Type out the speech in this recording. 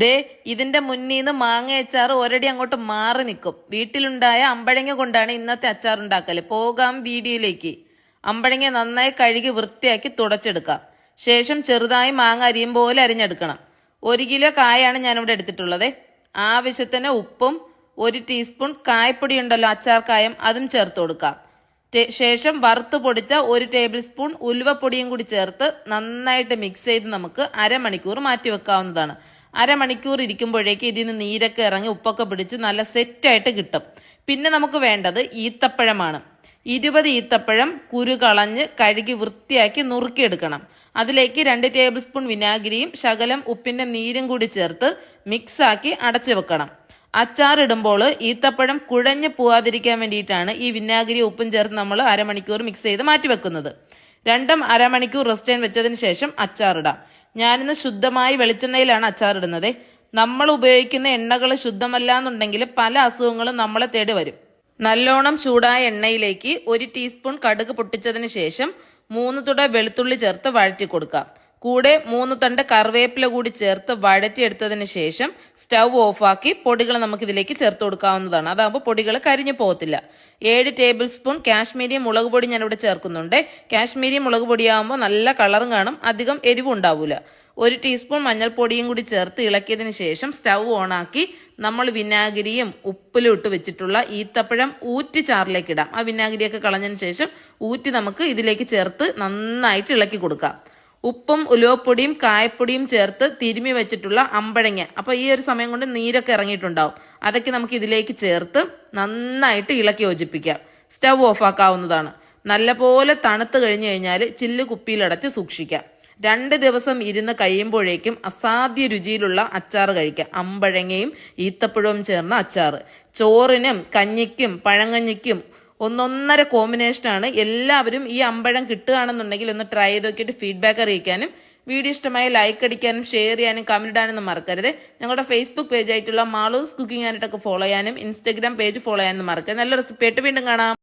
ദേ ഇതിന്റെ മുന്നിൽ നിന്ന് മാങ്ങ അച്ചാർ ഒരടി അങ്ങോട്ട് മാറി നിൽക്കും വീട്ടിലുണ്ടായ അമ്പഴങ്ങ കൊണ്ടാണ് ഇന്നത്തെ അച്ചാർ ഉണ്ടാക്കൽ പോകാം വീഡിയോയിലേക്ക്. അമ്പഴങ്ങ നന്നായി കഴുകി വൃത്തിയാക്കി തുടച്ചെടുക്കാം. ശേഷം ചെറുതായി മാങ്ങ അരിയും പോലെ അരിഞ്ഞെടുക്കണം. ഒരു കിലോ കായാണ് ഞാനിവിടെ എടുത്തിട്ടുള്ളത്. ആവശ്യത്തിന് ഉപ്പും ഒരു ടീസ്പൂൺ കായപ്പൊടി ഉണ്ടല്ലോ അച്ചാർ കായം അതും ചേർത്ത് കൊടുക്കാം. ശേഷം വറുത്ത് പൊടിച്ച ഒരു ടേബിൾ സ്പൂൺ ഉലുവപ്പൊടിയും കൂടി ചേർത്ത് നന്നായിട്ട് മിക്സ് ചെയ്ത് നമുക്ക് അരമണിക്കൂർ മാറ്റി വെക്കാവുന്നതാണ് അരമണിക്കൂർ ഇരിക്കുമ്പോഴേക്ക് ഇതിൽ നിന്ന് നീരൊക്കെ ഇറങ്ങി ഉപ്പൊക്കെ പിടിച്ച് നല്ല സെറ്റായിട്ട് കിട്ടും. പിന്നെ നമുക്ക് വേണ്ടത് ഈത്തപ്പഴമാണ്. ഇരുപത് ഈത്തപ്പഴം കുരു കളഞ്ഞ് കഴുകി വൃത്തിയാക്കി നുറുക്കിയെടുക്കണം. അതിലേക്ക് രണ്ട് ടേബിൾ സ്പൂൺ വിനാഗിരിയും ശകലം ഉപ്പിന്റെ നീരും കൂടി ചേർത്ത് മിക്സാക്കി അടച്ചു വെക്കണം. അച്ചാറിടുമ്പോൾ ഈത്തപ്പഴം കുഴഞ്ഞു പോവാതിരിക്കാൻ വേണ്ടിയിട്ടാണ് ഈ വിനാഗിരി ഉപ്പും ചേർത്ത് നമ്മൾ അരമണിക്കൂർ മിക്സ് ചെയ്ത് മാറ്റി വെക്കുന്നത് രണ്ടും അരമണിക്കൂർ റെസ്റ്റ് ചെയ്യാൻ വെച്ചതിന് ശേഷം അച്ചാറിടാം. ഞാനിന്ന് ശുദ്ധമായി വെളിച്ചെണ്ണയിലാണ് അച്ചാറിടുന്നത്. നമ്മൾ ഉപയോഗിക്കുന്ന എണ്ണകൾ ശുദ്ധമല്ല എന്നുണ്ടെങ്കിൽ പല അസുഖങ്ങളും നമ്മളെ തേടി വരും. നല്ലോണം ചൂടായ എണ്ണയിലേക്ക് ഒരു ടീസ്പൂൺ കടുക് പൊട്ടിച്ചതിന് ശേഷം മൂന്ന് തുട വെളുത്തുള്ളി ചേർത്ത് വഴറ്റി കൊടുക്കാം. കൂടെ മൂന്ന് തണ്ട് കറിവേപ്പില കൂടി ചേർത്ത് വഴറ്റിയെടുത്തതിന് ശേഷം സ്റ്റൗ ഓഫാക്കി പൊടികൾ നമുക്ക് ഇതിലേക്ക് ചേർത്ത് കൊടുക്കാവുന്നതാണ്. അതാകുമ്പോൾ പൊടികൾ കരിഞ്ഞു പോകത്തില്ല. ഏഴ് ടേബിൾ സ്പൂൺ കാശ്മീരി മുളക് പൊടി ഞാനിവിടെ ചേർക്കുന്നുണ്ട്. കാശ്മീരി മുളക് പൊടിയാകുമ്പോൾ നല്ല കളറും കാണും അധികം എരിവും ഉണ്ടാവില്ല ഒരു ടീസ്പൂൺ മഞ്ഞൾപ്പൊടിയും കൂടി ചേർത്ത് ഇളക്കിയതിന് ശേഷം സ്റ്റൗ ഓണാക്കി നമ്മൾ വിനാഗിരിയും ഉപ്പിലും ഇട്ട് വെച്ചിട്ടുള്ള ഈത്തപ്പഴം ഊറ്റി ചാറിലേക്ക് ഇടാം. ആ വിനാഗിരിയൊക്കെ കളഞ്ഞതിന് ശേഷം ഊറ്റി നമുക്ക് ഇതിലേക്ക് ചേർത്ത് നന്നായിട്ട് ഇളക്കി കൊടുക്കാം. ഉപ്പും ഉലുവപ്പൊടിയും കായപ്പൊടിയും ചേർത്ത് തിരുമി വെച്ചിട്ടുള്ള അമ്പഴങ്ങ. അപ്പോൾ ഈ ഒരു സമയം കൊണ്ട് നീരൊക്കെ ഇറങ്ങിയിട്ടുണ്ടാവും. അതൊക്കെ നമുക്ക് ഇതിലേക്ക് ചേർത്ത് നന്നായിട്ട് ഇളക്കി യോജിപ്പിക്കാം സ്റ്റവ് ഓഫ് ആക്കാവുന്നതാണ്. നല്ലപോലെ തണുത്ത് കഴിഞ്ഞു കഴിഞ്ഞാൽ ചില്ല് കുപ്പിയിലടച്ച് സൂക്ഷിക്കാം രണ്ട് ദിവസം ഇരുന്ന് കഴിയുമ്പോഴേക്കും അസാധ്യ രുചിയിലുള്ള അച്ചാർ കഴിക്കാം അമ്പഴങ്ങയും ഈത്തപ്പഴവും ചേർന്ന അച്ചാർ ചോറിനും കഞ്ഞിക്കും പഴങ്കഞ്ഞിക്കും ഒന്നൊന്നര കോമ്പിനേഷനാണ് എല്ലാവരും ഈ അമ്പഴം കിട്ടുകയാണെന്നുണ്ടെങ്കിൽ ഒന്ന് ട്രൈ ചെയ്ത് നോക്കിയിട്ട് ഫീഡ്ബാക്ക് അറിയിക്കാനും വീഡിയോ ഇഷ്ടമായി ലൈക്ക് അടിക്കാനും ഷെയർ ചെയ്യാനും കമന്റ് ഇടാനൊന്നും മറക്കരുത്. ഞങ്ങളുടെ ഫേസ്ബുക്ക് പേജ് ആയിട്ടുള്ള മാളൂസ് കുക്കിംഗ് ആയിട്ടൊക്കെ ഫോളോ ചെയ്യാനും ഇൻസ്റ്റാഗ്രാം പേജ് ഫോളോ ചെയ്യാനും മറക്കരുത്. നല്ല റെസിപ്പി ആയിട്ട് വീണ്ടും കാണാം.